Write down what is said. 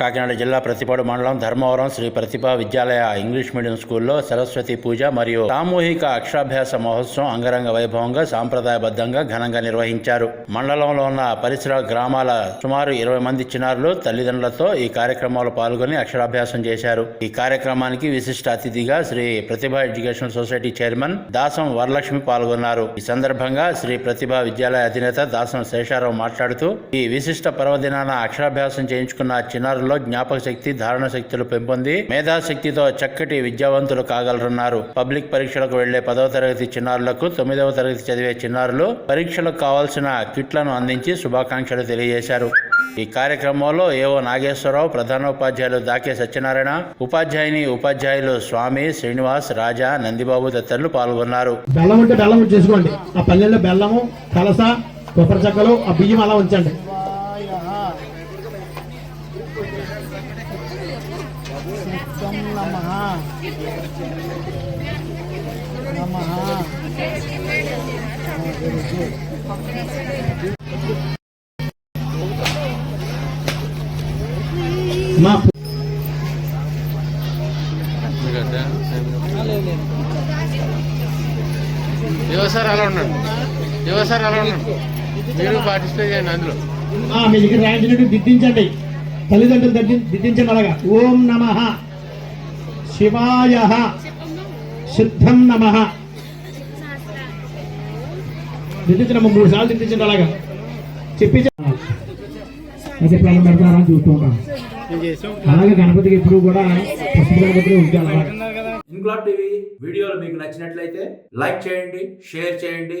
కాకినాడ జిల్లా ప్రతిపాడు మండలం Dharmavaram Sri Prathibha Vidyalaya English medium స్కూల్లో సరస్వతి పూజ మరియు సామూహిక అక్షరాభ్యాస మహోత్సవం అంగరంగ వైభవంగా సాంప్రదాయబద్ధంగా ఘనంగా నిర్వహించారు. మండలంలో ఉన్న పరిసర గ్రామాల సుమారు ఇరవై మంది చిన్నారులు తల్లిదండ్రులతో ఈ కార్యక్రమంలో పాల్గొని అక్షరాభ్యాసం చేశారు. ఈ కార్యక్రమానికి విశిష్ట అతిథిగా Shri Pratibha education society chairman Dasam Varalakshmi పాల్గొన్నారు. ఈ సందర్భంగా శ్రీ ప్రతిభ విద్యాలయ అధినేత దాసం శేషారావు మాట్లాడుతూ ఈ విశిష్ట పర్వదినాన అక్షరాభ్యాసం చేయించుకున్న చిన్నారుల్లో జ్ఞాపక శక్తి ధారణ శక్తులు పెంపొంది మేధాశక్తితో చక్కటి విద్యావంతులు కాగలరన్నారు. పబ్లిక్ పరీక్షలకు వెళ్ళే పదవ తరగతి చిన్నారులకు తొమ్మిదవ తరగతి చదివే చిన్నారులు పరీక్షలకు కావాల్సిన కిట్లను అందించి శుభాకాంక్షలు తెలియజేశారు. ఈ కార్యక్రమంలో ఏవో నాగేశ్వరరావు ప్రధానోపాధ్యాయులు దాకే సత్యనారాయణ ఉపాధ్యాయుని ఉపాధ్యాయులు స్వామి శ్రీనివాస్ రాజా నందిబాబు తదితరులు పాల్గొన్నారు. బెల్లం ఉంటే బెల్లం చేసుకోండి. ఆ పల్లెల్లో బెల్లము కలస కొబ్బరి చెక్కలు ఆ బియ్యం అలా ఉంచండి. మా యువసారి అలా ఉన్నాడు యువసారి అలా ఉన్నాడు మీరు పార్టిసిపేట్ చేయండి అందులో. మీ దగ్గర రాయించినట్టు దిద్దించండి తల్లిదండ్రులు దిద్ది దిద్దించండి అలాగా. ఓం నమ. శివాయ. సిద్ధం నమ. దిద్దించండి మూడు సార్లు దిద్దించండి అలాగా. చెప్పి అయితే ప్రాణం పెడతారా చూస్తూ ఉంటాం. అలాగే గణపతికి ఎప్పుడు కూడా పసుపు గణపతిలో ఉంచాలి అలాగా. ఇంక్లాబ్ టీవీ వీడియోలు మీకు నచ్చినట్లయితే లైక్ చేయండి షేర్ చేయండి